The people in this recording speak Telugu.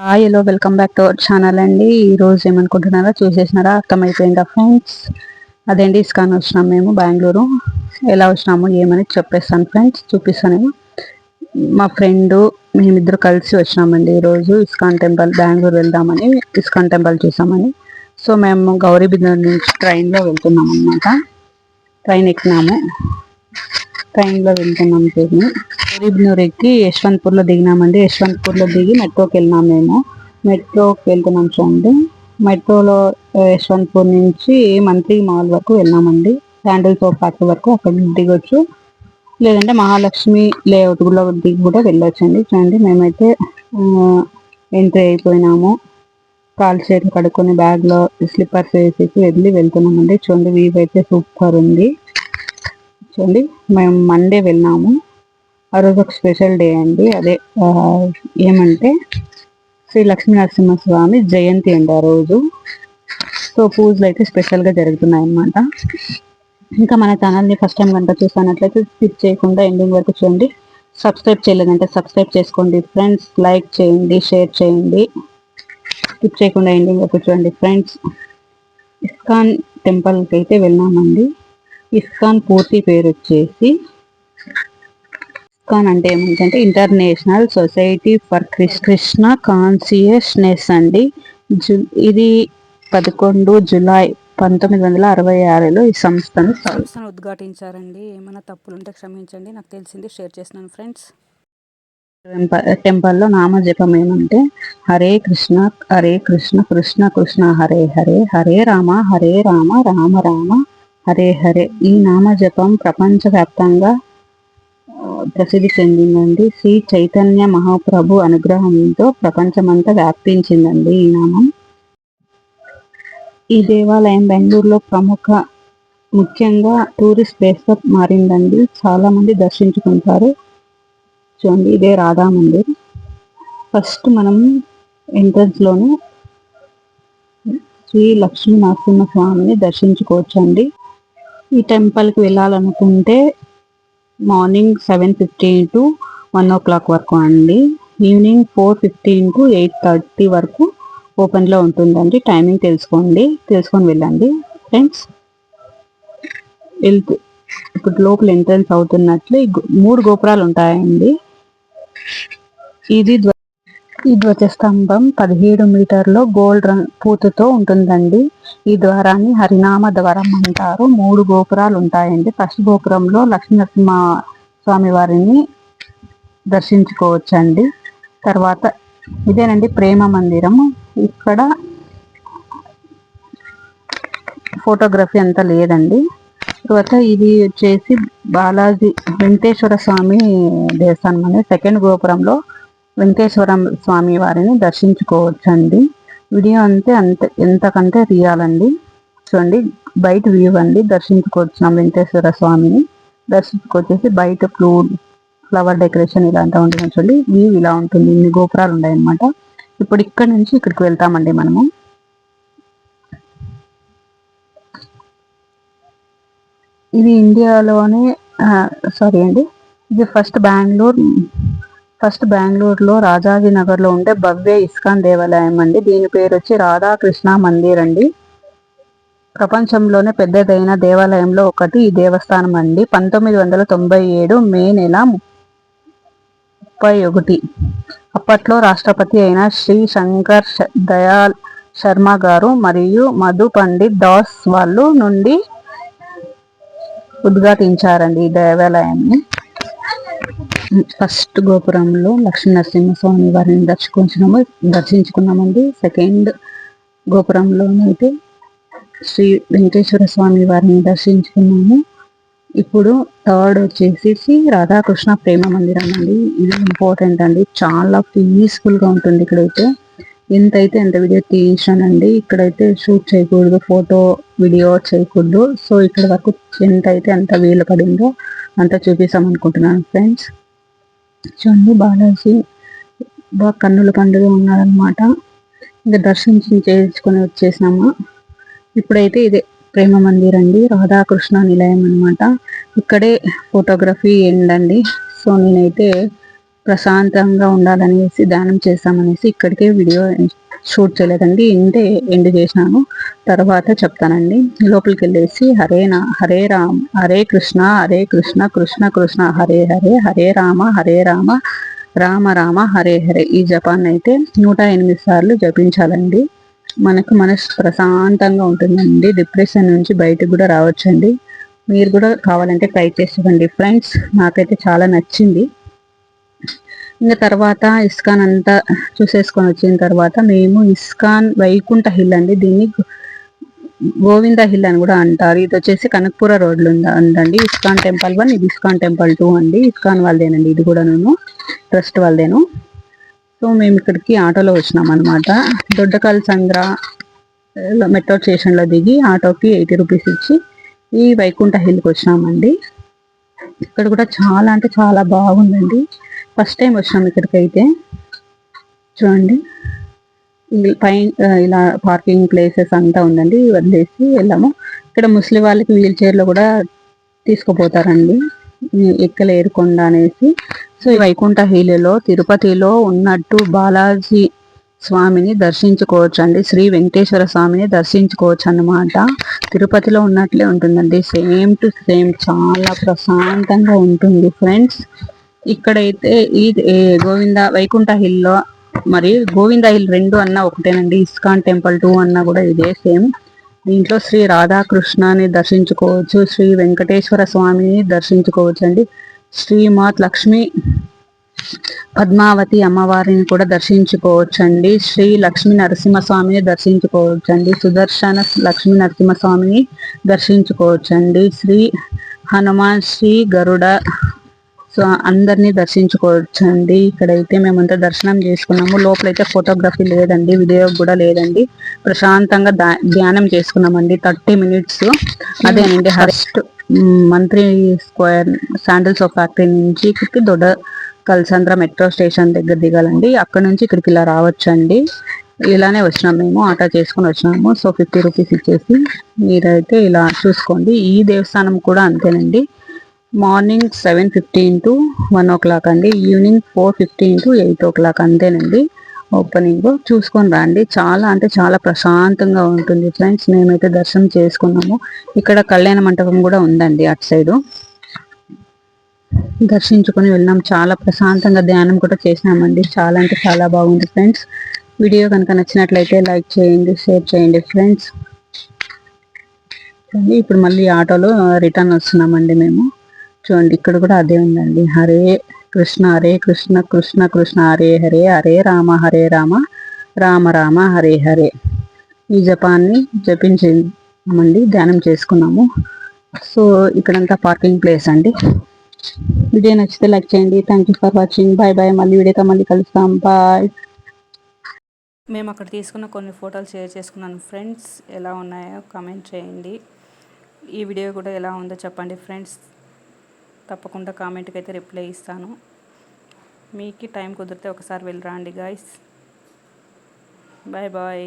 Hi hello welcome back to our channel అండి. ఈరోజు ఏమనుకుంటున్నారా చూసేసినారా? అర్థమైపోయిందా ఫ్రెండ్స్ అదేంటి ఇస్కాన్ వచ్చినాం మేము బెంగళూరు. ఎలా వచ్చినాము ఏమని చెప్పేస్తాను ఫ్రెండ్స్ చూపిస్తాను మా ఫ్రెండ్ మేమిద్దరు కలిసి వచ్చినామండి ఈరోజు ఇస్కాన్ టెంపుల్ బెంగళూరు వెళ్దామని ఇస్కాన్ టెంపుల్ చూసామని. సో మేము గౌరీబిందర్ నుంచి ట్రైన్లో వెళ్తున్నాం అనమాట ట్రైన్ ఎక్కినాము. ట్రైన్లో వెళ్తున్నాం జర్నీ గరీబ్నూర్ ఎక్కి యశ్వంత్పూర్లో దిగినామండి. యశ్వంత్పూర్లో దిగి మెట్రోకి వెళ్ళినాం మేము. మెట్రోకి వెళ్తున్నాం చూడండి. మెట్రోలో యశ్వంత్పూర్ నుంచి మంత్రి మాల్ వరకు వెళ్ళామండి. శాండిల్ సోప్ ఫ్యాక్టరీ వరకు అక్కడ దిగొచ్చు. లేదంటే మహాలక్ష్మి లేఅవుట్ కూడా దిగి కూడా వెళ్ళొచ్చండి. చూడండి మేమైతే ఎంట్రీ అయిపోయినాము. కాలు చేతులు కడుక్కొని బ్యాగ్లో స్లిప్పర్స్ వేసేసి వెళ్ళి వెళ్తున్నామండి. చూడండి వీవ్ అయితే సూపర్ ఉంది. చూడండి. మేము మండే వెళ్ళాము ఆ రోజు ఒక స్పెషల్ డే అండి. అదే ఏమంటే శ్రీ లక్ష్మీ నరసింహస్వామి జయంతి అండి ఆ రోజు. సో పూజలు అయితే స్పెషల్గా జరుగుతున్నాయి అన్నమాట ఇంకా మన ఛానల్ని ఫస్ట్ టైం కనుక చూసానట్లయితే స్కిప్ చేయకుండా ఎండింగ్ వరకు చూడండి. సబ్స్క్రైబ్ చేయలేదంటే సబ్స్క్రైబ్ చేసుకోండి ఫ్రెండ్స్ లైక్ చేయండి షేర్ చేయండి. స్కిప్ చేయకుండా ఎండింగ్ వరకు చూడండి ఫ్రెండ్స్ ఇస్కాన్ టెంపుల్కి అయితే వెళ్ళామండి. ఇస్కాన్ పూర్తి పేరు వచ్చేసి ఇస్కాన్ అంటే ఏమిటంటే international society for Krishna consciousness అండి. ఇది పదకొండు జులై పంతొమ్మిది వందల అరవై ఆరులో ఈ సంస్థను సంస్థను ఉద్ఘాటించారండి. ఏమైనా తప్పులుంటే క్షమించండి నాకు తెలిసింది షేర్ చేసినాను ఫ్రెండ్స్. టెంపుల్లో నామజపం ఏమంటే హరే కృష్ణ హరే కృష్ణ కృష్ణ కృష్ణ హరే హరే హరే రామ హరే రామ రామ రామ హరే హరే. ఈ నామజపం ప్రపంచవ్యాప్తంగా ప్రసిద్ధి చెందిందండి. శ్రీ చైతన్య మహాప్రభు అనుగ్రహంతో ప్రపంచమంతా వ్యాప్తించిందండి ఈ నామం. ఈ దేవాలయం బెంగళూరులో ప్రముఖ ముఖ్యంగా టూరిస్ట్ ప్లేస్గా మారిందండి. చాలా మంది దర్శించుకుంటారు. చూడండి ఇదే రాధా మందిర్. ఫస్ట్ మనం ఎంట్రన్స్లోనే శ్రీ లక్ష్మీ నరసింహ స్వామిని దర్శించుకోవచ్చండి. ఈ టెంపుల్కి వెళ్ళాలనుకుంటే morning seven fifteen to one o'clock వరకు అండి. Evening four fifteen to eight thirty వరకు ఓపెన్లో ఉంటుందండి. టైమింగ్ తెలుసుకోండి. తెలుసుకొని వెళ్ళండి. ఫ్రెండ్స్ వెళ్తూ ఇప్పుడు లోపల ఎంట్రన్స్ అవుతున్నట్లు మూడు గోపురాలు ఉంటాయండి. ఇది ఈ ధ్వజస్తంభం పదిహేడు మీటర్ల గోల్డ్ రంగ్ పూతతో ఉంటుందండి. ఈ ద్వారాన్ని హరినామ ద్వారం అంటారు. మూడు గోపురాలు ఉంటాయండి. ఫస్ట్ గోపురంలో లక్ష్మీనరసింహ స్వామి వారిని దర్శించుకోవచ్చండి. తర్వాత ఇదేనండి ప్రేమ మందిరం. ఇక్కడ ఫోటోగ్రఫీ అంత లేదండి. తర్వాత ఇది వచ్చేసి బాలాజీ వెంకటేశ్వర స్వామి దేవస్థానం అనేది సెకండ్ గోపురంలో వెంకటేశ్వర స్వామి వారిని దర్శించుకోవచ్చండి. వీడియో అంతే అంత ఎంతకంటే తీయాలండి చూడండి బయట వ్యూ అండి. దర్శించుకోవచ్చున్నాం వెంకటేశ్వర స్వామిని. దర్శించుకొచ్చేసి బయట ఫ్లూ ఫ్లవర్ డెకరేషన్ ఇలాంటి ఉంటుంది చూడండి. వ్యూ ఇలా ఉంటుంది ఇన్ని గోపురాలు ఉన్నాయి అనమాట ఇప్పుడు ఇక్కడ నుంచి ఇక్కడికి వెళ్తామండి మనము. ఇది ఇండియాలోనే సారీ అండి. ఇది ఫస్ట్ బెంగళూరు ఫస్ట్ బెంగళూరులో రాజాజీనగర్లో ఉండే భవ్య ఇస్కాన్ దేవాలయం అండి. దీని పేరు వచ్చి రాధాకృష్ణ మందిర్ అండి. ప్రపంచంలోనే పెద్దదైన దేవాలయంలో ఒకటి ఈ దేవస్థానం అండి. పంతొమ్మిది వందల తొంభై ఏడు మే నెల ముప్పై ఒకటి. అప్పట్లో రాష్ట్రపతి అయిన శ్రీ శంకర్ దయాల్ శర్మ గారు మరియు మధు పండిత్ దాస్ వాళ్ళు నుండి ఉద్ఘాటించారండి ఈ దేవాలయాన్ని. ఫస్ట్ గోపురంలో లక్ష్మీ నరసింహస్వామి వారిని దర్శించుకున్నాము దర్శించుకున్నామండి. సెకండ్ గోపురంలోనైతే శ్రీ వెంకటేశ్వర స్వామి వారిని దర్శించుకున్నాము. ఇప్పుడు థర్డ్ వచ్చేసి రాధాకృష్ణ ప్రేమ మందిరం అండి. ఇది ఇంపార్టెంట్ అండి. చాలా పీస్ఫుల్గా ఉంటుంది ఇక్కడైతే. ఎంతైతే ఎంత వీడియో తీసానండి ఇక్కడైతే షూట్ చేయకూడదు ఫోటో వీడియో చేయకూడదు. సో ఇక్కడ వరకు ఎంత అయితే అంత వీలు పడిందో అంత చూపిస్తాం అనుకుంటున్నాను ఫ్రెండ్స్ చూడండి బాలాజీ బాగా కన్నుల పండుగ ఉన్నారనమాట ఇంకా దర్శించి చేసుకొని వచ్చేసినాము. ఇప్పుడైతే ఇదే ప్రేమ మందిర్ అండి రాధాకృష్ణ నిలయం అనమాట ఇక్కడే ఫోటోగ్రఫీ ఏంటండి సో నేనైతే ప్రశాంతంగా ఉండాలనేసి ధ్యానం చేస్తామనేసి ఇక్కడికే వీడియో షూట్ చేయలేదండి ఇంటే ఎండ్ చేసినాను తర్వాత చెప్తానండి లోపలికి వెళ్ళేసి హరే నా హరే రామ్ హరే కృష్ణ హరే కృష్ణ కృష్ణ కృష్ణ హరే హరే హరే రామ హరే రామ రామ రామ హరే హరే. ఈ జపాన్ని అయితే నూట ఎనిమిది సార్లు జపించాలండి. మనకు మనసు ప్రశాంతంగా ఉంటుందండి. డిప్రెషన్ నుంచి బయటకు కూడా రావచ్చండి. మీరు కూడా కావాలంటే ట్రై చేసుకోండి ఫ్రెండ్స్ నాకైతే చాలా నచ్చింది. ఇంకా తర్వాత ఇస్కాన్ అంతా చూసేసుకొని వచ్చిన తర్వాత మేము ఇస్కాన్ వైకుంఠ హిల్ అండి. దీన్ని గోవింద హిల్ అని కూడా అంటారు. ఇది వచ్చేసి కనకపుర రోడ్లు ఉందండి. ఇస్కాన్ టెంపుల్ వన్ ఇది ఇస్కాన్ టెంపుల్ టూ అండి. ఇస్కాన్ వాళ్ళదేనండి. ఇది కూడా నేను ట్రస్ట్ వాళ్ళదేను. సో మేము ఇక్కడికి ఆటోలో వచ్చినాం అనమాట దొడ్డకల్ సంద్ర మెట్రో స్టేషన్లో దిగి ఆటోకి ఎయిటీ రూపీస్ ఇచ్చి ఈ వైకుంఠ హిల్కి వచ్చినామండి. ఇక్కడ కూడా చాలా అంటే చాలా బాగుందండి. ఫస్ట్ టైం వచ్చినాం ఇక్కడికి అయితే చూడండి పైన ఇలా పార్కింగ్ ప్లేసెస్ అంతా ఉందండి. వదిలేసి వెళ్ళాము. ఇక్కడ ముస్లిం వాళ్ళకి వీల్ చైర్లో కూడా తీసుకుపోతారండి. ఎక్కలేరుకొండ అనేసి. సో ఈ వైకుంఠ హీలలో తిరుపతిలో ఉన్నట్టు బాలాజీ స్వామిని దర్శించుకోవచ్చు అండి శ్రీ వెంకటేశ్వర స్వామిని దర్శించుకోవచ్చు అన్నమాట తిరుపతిలో ఉన్నట్లే ఉంటుందండి. సేమ్ టు సేమ్ చాలా ప్రశాంతంగా ఉంటుంది ఫ్రెండ్స్. ఇక్కడైతే ఈ గోవింద వైకుంఠ హిల్లో మరి గోవింద హిల్ రెండు అన్న ఒకటేనండి. ఇస్కాన్ టెంపుల్ టూ అన్న కూడా ఇదే సేమ్. దీంట్లో శ్రీ రాధాకృష్ణని దర్శించుకోవచ్చు శ్రీ వెంకటేశ్వర స్వామిని దర్శించుకోవచ్చు అండి శ్రీమాత్ లక్ష్మి పద్మావతి అమ్మవారిని కూడా దర్శించుకోవచ్చండి. శ్రీ లక్ష్మీ నరసింహస్వామిని దర్శించుకోవచ్చండి. సుదర్శన లక్ష్మీ నరసింహస్వామిని దర్శించుకోవచ్చండి. శ్రీ హనుమాన్ శ్రీ గరుడ సో అందరినీ దర్శించుకోవచ్చండి. ఇక్కడైతే మేమంతా దర్శనం చేసుకున్నాము. లోపలైతే ఫోటోగ్రఫీ లేదండి వీడియో కూడా లేదండి. ప్రశాంతంగా ధ్యానం చేసుకున్నామండి. Thirty minutes. అదేనండి హరెస్ట్ మంత్రి స్క్వేర్ శాండిల్స్ ఆఫ్ ఫ్యాక్టరీ నుంచి ఇక్కడికి దొడ్డ కల్సంద్ర మెట్రో స్టేషన్ దగ్గర దిగాలండి. అక్కడ నుంచి ఇక్కడికి ఇలా రావచ్చండి. ఇలానే వచ్చినాం మేము ఆటో చేసుకుని వచ్చినాము. సో ఫిఫ్టీ రూపీస్ ఇచ్చేసి మీరైతే ఇలా చూసుకోండి. ఈ దేవస్థానం కూడా అంతేనండి. Morning seven fifteen to one o'clock అండి. Evening four fifteen to eight o'clock అంతేనండి. ఓపెనింగ్ చూసుకొని రండి. చాలా అంటే చాలా ప్రశాంతంగా ఉంటుంది ఫ్రెండ్స్. మేమైతే దర్శనం చేసుకున్నాము. ఇక్కడ కళ్యాణ మంటపం కూడా ఉందండి అటు సైడు. దర్శించుకొని వెళ్ళినాం. చాలా ప్రశాంతంగా ధ్యానం కూడా చేసినామండి. చాలా అంటే చాలా బాగుంది ఫ్రెండ్స్. వీడియో కనుక నచ్చినట్లయితే లైక్ చేయండి షేర్ చేయండి ఫ్రెండ్స్. ఇప్పుడు మళ్ళీ ఆటోలో రిటర్న్ వస్తున్నామండి మేము. చూడండి ఇక్కడ కూడా అదే ఉందండి. హరే కృష్ణ హరే కృష్ణ కృష్ణ కృష్ణ హరే హరే హరే రామ హరే రామ రామ రామ హరే హరే. ఈ జపాన్ని జపించామండి ధ్యానం చేసుకున్నాము. సో ఇక్కడంతా పార్కింగ్ ప్లేస్ అండి. వీడియో నచ్చితే లైక్ చేయండి. Thank you for watching bye bye మళ్ళీ వీడియోతో మళ్ళీ కలుస్తాం. బాయ్ మేము అక్కడ తీసుకున్న కొన్ని ఫోటోలు షేర్ చేసుకున్నాను. ఫ్రెండ్స్ ఎలా ఉన్నాయో కామెంట్ చేయండి. ఈ వీడియో కూడా ఎలా ఉందో చెప్పండి ఫ్రెండ్స్ తప్పకుండా కామెంట్కి అయితే రిప్లై ఇస్తాను. మీకు టైం కుదిరితే ఒకసారి వెళ్ళి రండి గాయస్ బాయ్ బాయ్